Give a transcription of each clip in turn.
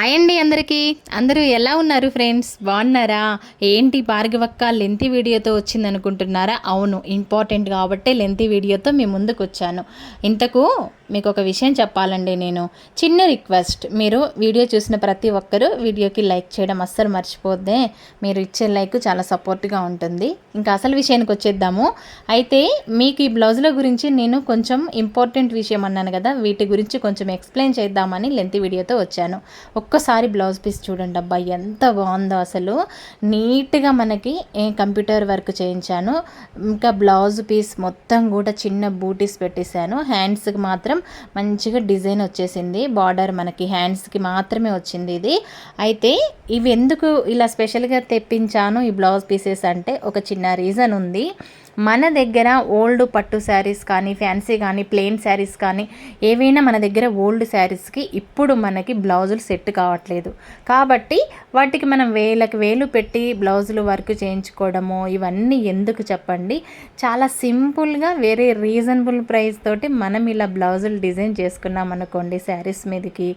Hi అండి అందరికీ. అందరూ ఎలా ఉన్నారు ఫ్రెండ్స్? బాగున్నారా? ఏంటి భార్గవక్క లెంతి వీడియోతో వచ్చింది అనుకుంటున్నారా అవును ఇంపార్టెంట్ కాబట్టే లెంతి వీడియోతో మీ ముందుకు వచ్చాను ఇంతకు మీకు ఒక విషయం చెప్పాలండి నేను. చిన్న రిక్వెస్ట్ మీరు వీడియో చూసిన ప్రతి ఒక్కరూ వీడియోకి లైక్ చేయడం అస్సలు మర్చిపోద్దే. మీరు ఇచ్చే లైక్ చాలా సపోర్ట్గా ఉంటుంది. ఇంకా అసలు విషయానికి వచ్చేద్దాము. అయితే మీకు ఈ బ్లౌజుల గురించి నేను కొంచెం ఇంపార్టెంట్ విషయం అన్నాను కదా వీటి గురించి కొంచెం ఎక్స్ప్లెయిన్ చేద్దామని లెంతి వీడియోతో వచ్చాను. ఒక్కసారి బ్లౌజ్ పీస్ చూడండి అబ్బా ఎంత బాగుందో అసలు. నీట్గా మనకి కంప్యూటర్ వర్క్ చేయించాను. ఇంకా బ్లౌజ్ పీస్ మొత్తం కూడా చిన్న బూటీస్ పెట్టేశాను. హ్యాండ్స్కి మాత్రం మంచిగా డిజైన్ వచ్చేసింది. బార్డర్ మనకి హ్యాండ్స్కి మాత్రమే వచ్చింది ఇది. అయితే ఇవి ఎందుకు ఇలా స్పెషల్గా తెప్పించాను ఈ బ్లౌజ్ పీసెస్ అంటే ఒక చిన్న రీజన్ ఉంది. మన దగ్గర ఓల్డ్ పట్టు శారీస్ కానీ ఫ్యాన్సీ కానీ ప్లెయిన్ శారీస్ కానీ ఏవైనా మన దగ్గర ఓల్డ్ శారీస్కి ఇప్పుడు మనకి బ్లౌజులు సెట్ కావట్లేదు. కాబట్టి వాటికి మనం వేలకు వేలు పెట్టి బ్లౌజులు వర్క్ చేయించుకోవడము ఇవన్నీ ఎందుకు చెప్పండి? చాలా సింపుల్గా వేరే రీజనబుల్ ప్రైస్ తోటి మనం ఇలా బ్లౌజులు డిజైన్ చేసుకున్నాం అనుకోండి శారీస్ మీదకి.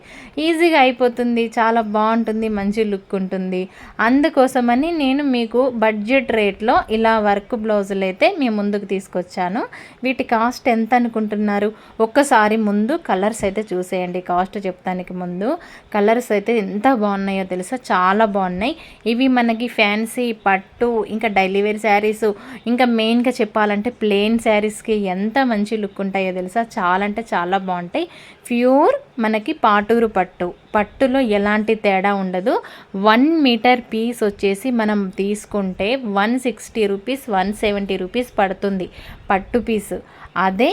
ఈజీగా అయిపోతుంది చాలా బాగుంటుంది మంచి లుక్ ఉంటుంది. అందుకోసమని నేను మీకు బడ్జెట్ రేట్లో ఇలా వర్క్ బ్లౌజులు అయితే మీ ముందుకు తీసుకొచ్చాను. వీటి కాస్ట్ ఎంత అనుకుంటున్నారు ఒక్కసారి ముందు కలర్స్ అయితే చూసేయండి. కాస్ట్ చెప్తానికి ముందు కలర్స్ అయితే ఎంత బాగున్నాయో తెలుసా? చాలా బాగున్నాయి. ఇవి మనకి ఫ్యాన్సీ పట్టు ఇంకా డైలీ వేర్ శారీస్ ఇంకా మెయిన్గా చెప్పాలంటే ప్లెయిన్ శారీస్కి ఎంత మంచి లుక్ ఉంటాయో తెలుసా? చాలా అంటే చాలా బాగుంటాయి. ప్యూర్ మనకి పాటూరు పట్టు. పట్టులో ఎలాంటి తేడా ఉండదు. వన్ మీటర్ పీస్ వచ్చేసి మనం తీసుకుంటే one sixty rupees one seventy rupees పడుతుంది పట్టు పీసు. అదే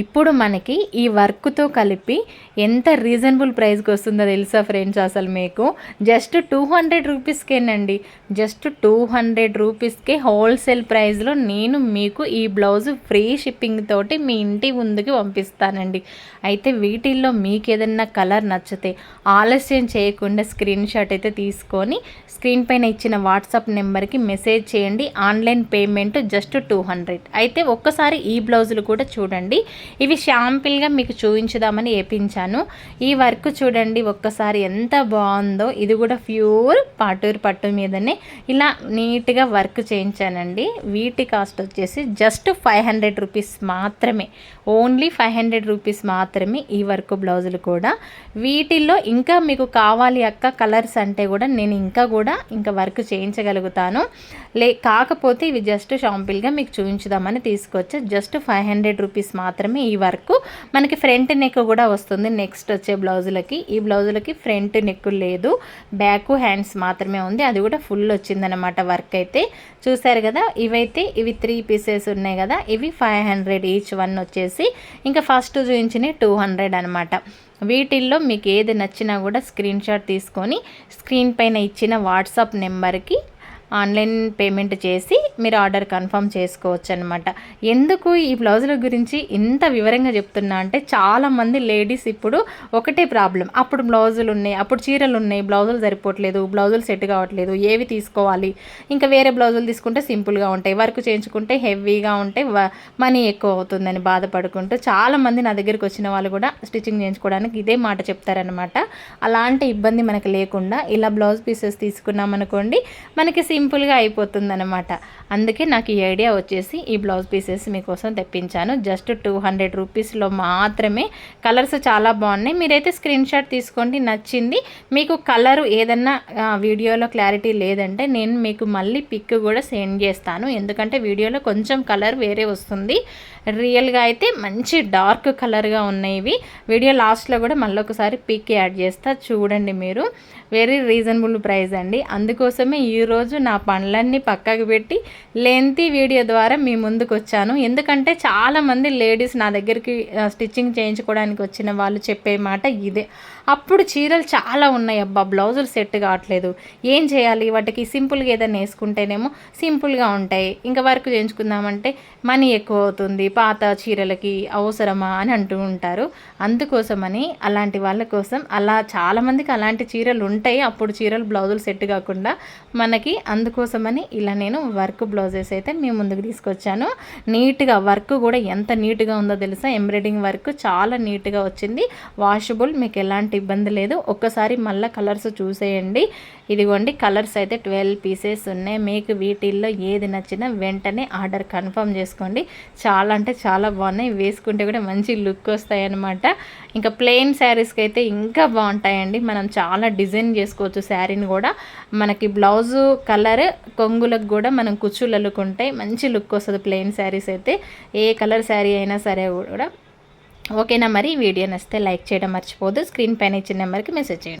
ఇప్పుడు మనకి ఈ వర్క్తో కలిపి ఎంత రీజనబుల్ ప్రైస్కి వస్తుందో తెలుసా ఫ్రెండ్స్ అసలు మీకు? జస్ట్ టూ హండ్రెడ్ రూపీస్కేనండి. జస్ట్ టూ హండ్రెడ్ రూపీస్కే హోల్సేల్ ప్రైస్లో నేను మీకు ఈ బ్లౌజ్ ఫ్రీ షిప్పింగ్ తోటి మీ ఇంటి ముందుకి పంపిస్తానండి. అయితే వీటిల్లో మీకు ఏదన్నా కలర్ నచ్చితే ఆలస్యం చేయకుండా స్క్రీన్ షాట్ అయితే తీసుకొని స్క్రీన్ పైన ఇచ్చిన వాట్సాప్ నెంబర్కి మెసేజ్ చేయండి. Online payment just two hundred. అయితే ఒక్కసారి ఈ బ్లౌజులు కూడా చూడండి. ఇవి షాంపుల్గా మీకు చూపించుదామని వేపించాను. ఈ వర్క్ చూడండి ఒక్కసారి ఎంత బాగుందో. ఇది కూడా ప్యూర్ పాటూరు పట్టు మీదనే. ఇలా నీట్గా వర్క్ చేయించానండి. వీటి కాస్ట్ వచ్చేసి జస్ట్ ఫైవ్ హండ్రెడ్ రూపీస్ మాత్రమే. ఓన్లీ ఫైవ్ హండ్రెడ్ రూపీస్ మాత్రమే ఈ వర్క్ బ్లౌజులు కూడా. వీటిల్లో ఇంకా మీకు కావాలి అక్క కలర్స్ అంటే కూడా నేను ఇంకా కూడా ఇంకా వర్క్ చేయించగలుగుతాను. లే కాకపోతే ఇవి జస్ట్ షాంపిల్గా మీకు చూపించుదామని తీసుకొచ్చి. జస్ట్ ఫైవ్ హండ్రెడ్ రూపీస్ మాత్రమే ఈ వర్క్. మనకి ఫ్రంట్ నెక్ కూడా వస్తుంది. నెక్స్ట్ వచ్చే బ్లౌజులకి. ఈ బ్లౌజులకి ఫ్రంట్ నెక్ లేదు. బ్యాక్ హ్యాండ్స్ మాత్రమే ఉంది. అది కూడా ఫుల్ వచ్చిందనమాట వర్క్ అయితే. చూసారు కదా ఇవైతే ఇవి త్రీ పీసెస్ ఉన్నాయి కదా. ఇవి ఫైవ్ హండ్రెడ్ ఈచ్ వన్ వచ్చేసి. ఇంకా ఫస్ట్ చూపించినవి టూ హండ్రెడ్ అనమాట వీటిల్లో మీకు ఏది నచ్చినా కూడా స్క్రీన్ షాట్ తీసుకొని స్క్రీన్ పైన ఇచ్చిన వాట్సాప్ నెంబర్కి ఆన్లైన్ పేమెంట్ చేసి మీరు ఆర్డర్ కన్ఫర్మ్ చేసుకోవచ్చు అనమాట ఎందుకు ఈ బ్లౌజుల గురించి ఇంత వివరంగా చెప్తున్నా అంటే చాలామంది లేడీస్ ఇప్పుడు ఒకటే ప్రాబ్లం. అప్పుడు బ్లౌజులు ఉన్నాయి అప్పుడు చీరలు ఉన్నాయి బ్లౌజులు సరిపోవట్లేదు బ్లౌజులు సెట్ కావట్లేదు ఏవి తీసుకోవాలి? ఇంకా వేరే బ్లౌజులు తీసుకుంటే సింపుల్గా ఉంటాయి వర్క్ చేయించుకుంటే హెవీగా ఉంటే మనీ ఎక్కువ అవుతుందని బాధపడుకుంటూ చాలామంది నా దగ్గరికి వచ్చిన వాళ్ళు కూడా స్టిచ్చింగ్ చేయించుకోవడానికి ఇదే మాట చెప్తారనమాట అలాంటి ఇబ్బంది మనకు లేకుండా ఇలా బ్లౌజ్ పీసెస్ తీసుకున్నాం అనుకోండి మనకి సింపుల్ సింపుల్గా అయిపోతుందనమాట అందుకే నాకు ఈ ఐడియా వచ్చేసి ఈ బ్లౌజ్ పీసెస్ మీకోసం తెప్పించాను. జస్ట్ టూ హండ్రెడ్ రూపీస్లో మాత్రమే. కలర్స్ చాలా బాగున్నాయి. మీరైతే స్క్రీన్ షాట్ తీసుకోండి. నచ్చింది. మీకు కలర్ ఏదన్నా వీడియోలో క్లారిటీ లేదంటే నేను మీకు మళ్ళీ పిక్ కూడా సెండ్ చేస్తాను. ఎందుకంటే వీడియోలో కొంచెం కలర్ వేరే వస్తుంది. రియల్గా అయితే మంచి డార్క్ కలర్గా ఉన్నాయి ఇవి వీడియో లాస్ట్లో కూడా మళ్ళీ ఒకసారి పిక్ యాడ్ చేస్తా. చూడండి మీరు. వెరీ రీజనబుల్ ప్రైస్ అండి. అందుకోసమే ఈరోజు నా పనులన్నీ పక్కకు పెట్టి లెంతీ వీడియో ద్వారా మీ ముందుకు వచ్చాను ఎందుకంటే చాలామంది లేడీస్ నా దగ్గరికి స్టిచ్చింగ్ చేయించుకోవడానికి వచ్చిన వాళ్ళు చెప్పే మాట ఇదే. అప్పుడు చీరలు చాలా ఉన్నాయి. అబ్బా బ్లౌజులు సెట్ కావట్లేదు. ఏం చేయాలి? వాటికి సింపుల్గా ఏదైనా వేసుకుంటేనేమో సింపుల్గా ఉంటాయి. ఇంకా వర్క్ చేయించుకుందామంటే మనీ ఎక్కువ అవుతుంది. పాత చీరలకి అవసరమా అని అంటూ ఉంటారు. అందుకోసమని అలాంటి వాళ్ళ కోసం అలా చాలామందికి అలాంటి చీరలు ఉంటాయి. అప్పుడు చీరలు బ్లౌజులు సెట్ కాకుండా మనకి అందుకోసమని ఇలా నేను వర్క్ బ్లౌజెస్ అయితే మేము ముందుకు తీసుకొచ్చాను. నీట్గా వర్క్ కూడా ఎంత నీట్గా ఉందో తెలుసా? ఎంబ్రాయిడింగ్ వర్క్ చాలా నీట్గా వచ్చింది. వాషబుల్ మీకు ఎలాంటి ఇబ్బంది లేదు. ఒక్కసారి మళ్ళీ కలర్స్ చూసేయండి. ఇదిగోండి కలర్స్ అయితే ట్వెల్వ్ పీసెస్ ఉన్నాయి. మీకు వీటిల్లో ఏది నచ్చినా వెంటనే ఆర్డర్ కన్ఫర్మ్ చేసుకోండి. చాలా అంటే చాలా బాగున్నాయి. వేసుకుంటే కూడా మంచి లుక్ వస్తాయి అనమాట ఇంకా ప్లెయిన్ శారీస్కి అయితే ఇంకా బాగుంటాయండి. మనం చాలా డిజైన్ చేసుకోవచ్చు శారీని కూడా. మనకి బ్లౌజు కలర్ కలర్ కొంగులకు కూడా మనం కుచ్చులు అల్లుకుంటే మంచి లుక్ వస్తుంది ప్లెయిన్ శారీస్ అయితే. ఏ కలర్ శారీ అయినా సరే కూడా. ఓకేనా మరి వీడియో నచ్చితే లైక్ చేయడం మర్చిపోదు స్క్రీన్ పైన ఇచ్చిన నెంబర్కి మెసేజ్ చేయండి.